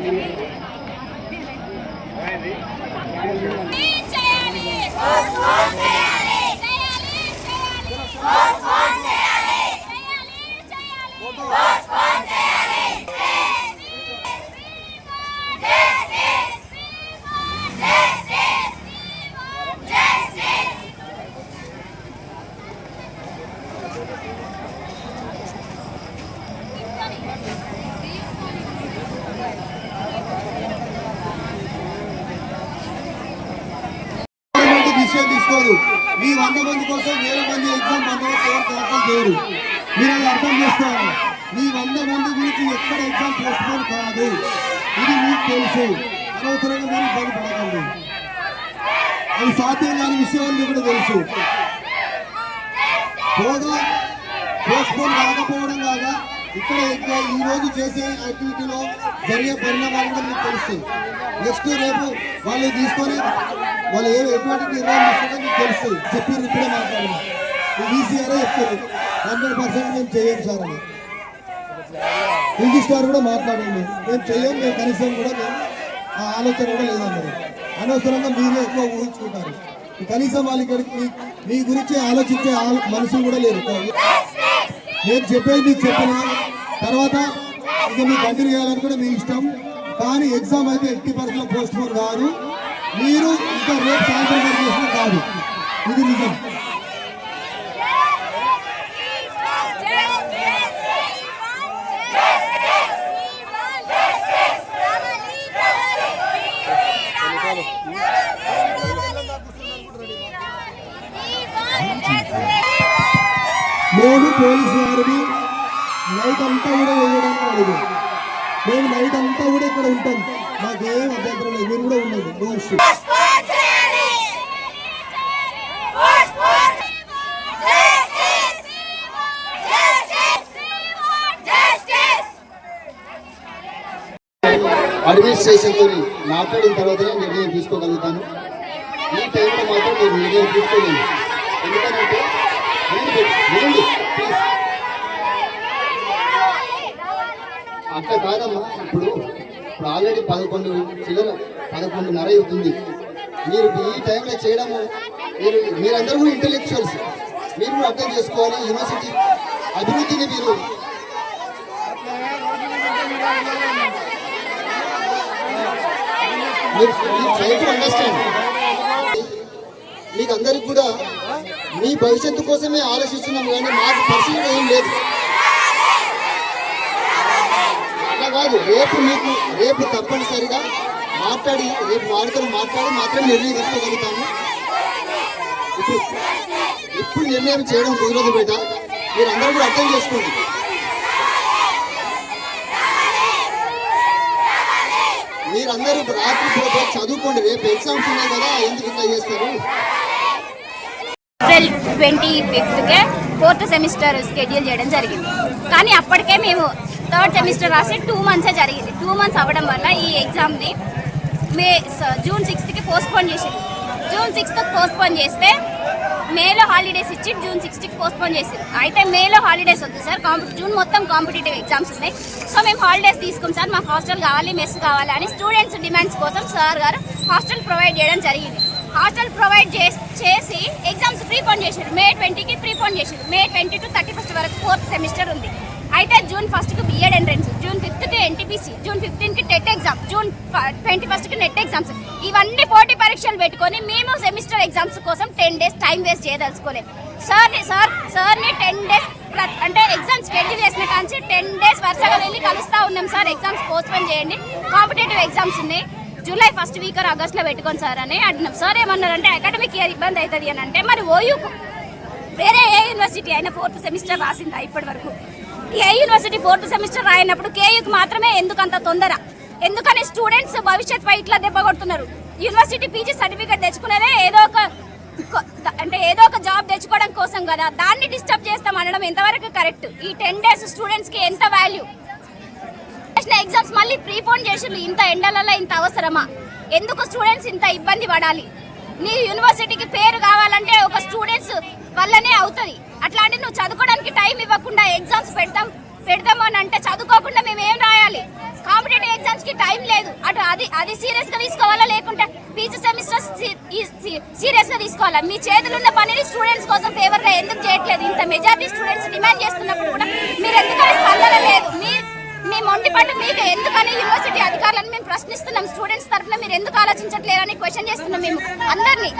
Thank you. మంది కోసం వేల మంది ఎగ్జామ్ బందోబస్తు ఎవరు క్యాన్సిల్ చేయరు. మీరు అది అర్థం చేసుకోవాలి. మీ వంద మంది గురించి ఎక్కడ ఎగ్జామ్ పోస్ట్పోన్ కాదు. ఇది మీకు తెలుసు. అనవసరంగా మీరు ఇబ్బంది పడకండి అది సాధ్యం కాని విషయాన్ని కూడా తెలుసు. పోగా పోస్ట్పోన్ కాకపోవడం కాగా ఇక్కడ ఇక్కడ ఈ రోజు చేసే యాక్టివిటీలో జరిగే పరిణామాలు మీకు తెలుస్తుంది నెక్స్ట్ రేపు వాళ్ళని తీసుకొని వాళ్ళు ఏ ఎటువంటి నిర్ణయం తీసుకుంటే మీకు తెలుస్తుంది చెప్పి ఇప్పుడే మాట్లాడారు. ఈసీఆర్ చెప్తారు. హండ్రెడ్ పర్సెంట్ మేము చేయం సార్ అని. రిజిస్టార్ కూడా మాట్లాడండి. మేము చేయం మేము కనీసం కూడా మేము ఆ ఆలోచన కూడా లేదన్నారు. అనవసరంగా మీరే ఎక్కువ ఊహించుకుంటారు. కనీసం వాళ్ళ ఇక్కడికి మీ- గురించి ఆలోచించే ఆలో- కూడా లేరు. నేను చెప్పేది మీకు చెప్పిన తర్వాత ఇక మీకు కంటిన్యూ చేయాలని కూడా మీ ఇష్టం. కానీ ఎగ్జామ్ అయితే ఎయిటీ పర్సెంట్ పోస్ట్ పోన్ కాదు. మీరు ఇంకా రేపు సాయంత్రం వరకు చేసినా కాదు. ఇది నిజం. మేము పోలీసు వారిని నైట్ అంతా కూడా వేయడానికి అడుగు మేము నైట్ అంతా కూడా ఇక్కడ ఉంటాం. మాకేం అభ్యంతరం లేదు. మీరు కూడా ఉండదు నో ఇష్యూ అడ్మినిస్ట్రేషన్తో మాట్లాడిన తర్వాతనే నిర్ణయం తీసుకోగలుగుతాను. ఈ టైంలో మాత్రం నేను నిర్ణయం తీసుకోలేను. ఎందుకంటే వినండి, వినండి, please. ఇట్లా కాదమ్మా ఇప్పుడు ఇప్పుడు ఆల్రెడీ పదకొండు చిల్లర పదకొండున్నర అవుతుంది. మీరు ఈ టైంలో చేయడము మీరు మీరందరూ కూడా ఇంటెలెక్చువల్స్ మీరు కూడా అర్థం చేసుకోవాలి యూనివర్సిటీ అభివృద్ధిని మీరు. మీరు అండర్స్టాండ్ మీకు అందరికి కూడా మీ భవిష్యత్తు కోసమే ఆలోచిస్తున్నాం కానీ మాకు పర్సనల్గా ఏం లేదు. కాదు రేపు మీకు రేపు తప్పనిసరిగా మాట్లాడి రేపు వారితో మాట్లాడి మాత్రం నిర్ణయం తీసుకోగలుగుతాము. ఇప్పుడు ఇప్పుడు నిర్ణయం చేయడం కుదరదు బేట. మీరందరూ కూడా అర్థం చేసుకోండి. మీరందరూ రాత్రి పూట చదువుకోండి. రేపు ఎగ్జామ్స్ ఉన్నాయి కదా ఎందుకు ఇట్లా చేస్తారు? ఏప్రిల్ ట్వంటీ ఫిఫ్త్కే ఫోర్త్ సెమిస్టర్ స్కెడ్యూల్ చేయడం జరిగింది. కానీ అప్పటికే మేము థర్డ్ సెమిస్టర్ రాసి టూ మంత్సే జరిగింది టూ మంత్స్ అవ్వడం వల్ల ఈ ఎగ్జామ్ని మే జూన్ సిక్స్త్కి పోస్ట్పోన్ చేసింది. జూన్ సిక్స్త్ పోస్ట్పోన్ చేస్తే మేలో హాలిడేస్ ఇచ్చి జూన్ సిక్స్త్కి పోస్ట్పోన్ చేసింది. అయితే మేలో హాలిడేస్ వద్దు సార్ కాంపి జూన్ మొత్తం కాంపిటేటివ్ ఎగ్జామ్స్ ఉన్నాయి. సో మేము హాలిడేస్ తీసుకుం సార్ మాకు హాస్టల్ కావాలి మెస్ కావాలి అని స్టూడెంట్స్ డిమాండ్స్ కోసం సార్ గారు హాస్టల్ ప్రొవైడ్ చేయడం జరిగింది. హాస్టల్ ప్రొవైడ్ చేసి ఎగ్జామ్స్ ప్రీపోన్ చేశారు మే ట్వంటీకి ప్రీపోన్ చేశారు May twenty to thirty first వరకు ఫోర్త్ సెమిస్టర్ ఉంది. అయితే జూన్ ఫస్ట్కి బిఎడ్ ఎంట్రన్స్ జూన్ ఫిఫ్త్కి ఎన్టీపీసీ జూన్ ఫిఫ్టీన్కి టెట్ ఎగ్జామ్ జూన్ ట్వంటీ ఫస్ట్కి నెట్ ఎగ్జామ్స్ ఇవన్నీ పోటీ పరీక్షలు పెట్టుకొని మేము సెమిస్టర్ ఎగ్జామ్స్ కోసం టెన్ డేస్ టైం వేస్ట్ చేయదలుచుకోలేదు. సార్ని సార్ సార్ని టెన్ డేస్ అంటే ఎగ్జామ్స్ షెడ్యూల్ చేసిన కాంచి టెన్ డేస్ వరుసగా వెళ్ళి కలుస్తూ ఉన్నాం సార్. ఎగ్జామ్స్ పోస్ట్పోన్ చేయండి. కాంపిటేటివ్ ఎగ్జామ్స్ ఉన్నాయి. జూలై ఫస్ట్ వీక్ ఆర్ ఆగస్ట్లో పెట్టుకోండి సార్ అని అడిగినాం. సార్ ఏమన్నారంటే అకాడమిక్ ఇయర్ ఇబ్బంది అవుతుంది అని అంటే మరి ఓయూకు వేరే ఏ యూనివర్సిటీ అయినా ఫోర్త్ సెమిస్టర్ రాసిందా ఇప్పటి వరకు ఏ యూనివర్సిటీ ఫోర్త్ సెమిస్టర్ రాయనప్పుడు కేయూకి మాత్రమే ఎందుకు అంత తొందర? ఎందుకని స్టూడెంట్స్ భవిష్యత్తుపై ఇట్లా దెబ్బ కొడుతున్నారు? యూనివర్సిటీ పీజీ సర్టిఫికేట్ తెచ్చుకునేదే ఏదో ఒక అంటే ఏదో ఒక జాబ్ తెచ్చుకోవడం కోసం కదా? దాన్ని డిస్టర్బ్ చేస్తాం అనడం ఎంతవరకు కరెక్ట్ ఈ టెన్ డేస్ స్టూడెంట్స్కి ఎంత వాల్యూ ఎగ్జామ్స్ మళ్ళీ ప్రీపోన్ చేసిండ్రు ఇంత ఎండలలో ఇంత అవసరమా? ఎందుకు స్టూడెంట్స్ ఇంత ఇబ్బంది పడాలి? నీ యూనివర్సిటీకి పేరు కావాలంటే ఒక స్టూడెంట్స్ వల్లనే అవుతుంది. అట్లాంటి నువ్వు చదువుకోవడానికి టైం ఇవ్వకుండా ఎగ్జామ్స్ పెడతాం పెడతాము అని అంటే చదువుకోకుండా మేము ఏం రాయాలి? కాంపిటేటివ్ ఎగ్జామ్స్కి టైం లేదు. అటు అది అది సీరియస్గా తీసుకోవాలా లేకుంటే పీజీ సెమిస్టర్ సీరియస్గా తీసుకోవాలా? మీ చేతులు ఉన్న పనిని స్టూడెంట్స్ కోసం ఫేవర్గా ఎందుకు చేయట్లేదు? ఇంత మెజారిటీ స్టూడెంట్స్ డిమాండ్ చేస్తున్నప్పుడు కూడా మీరు ఎందుకని స్పందన లేదు? మీ మీ మొండి పట్టు మీకు ఎందుకని యూనివర్సిటీ అధికారులను మేము ప్రశ్నిస్తున్నాం. స్టూడెంట్స్ తరఫున మీరు ఎందుకు ఆలోచించట్లేదని క్వశ్చన్ చేస్తున్నాం మేము. అందరినీ.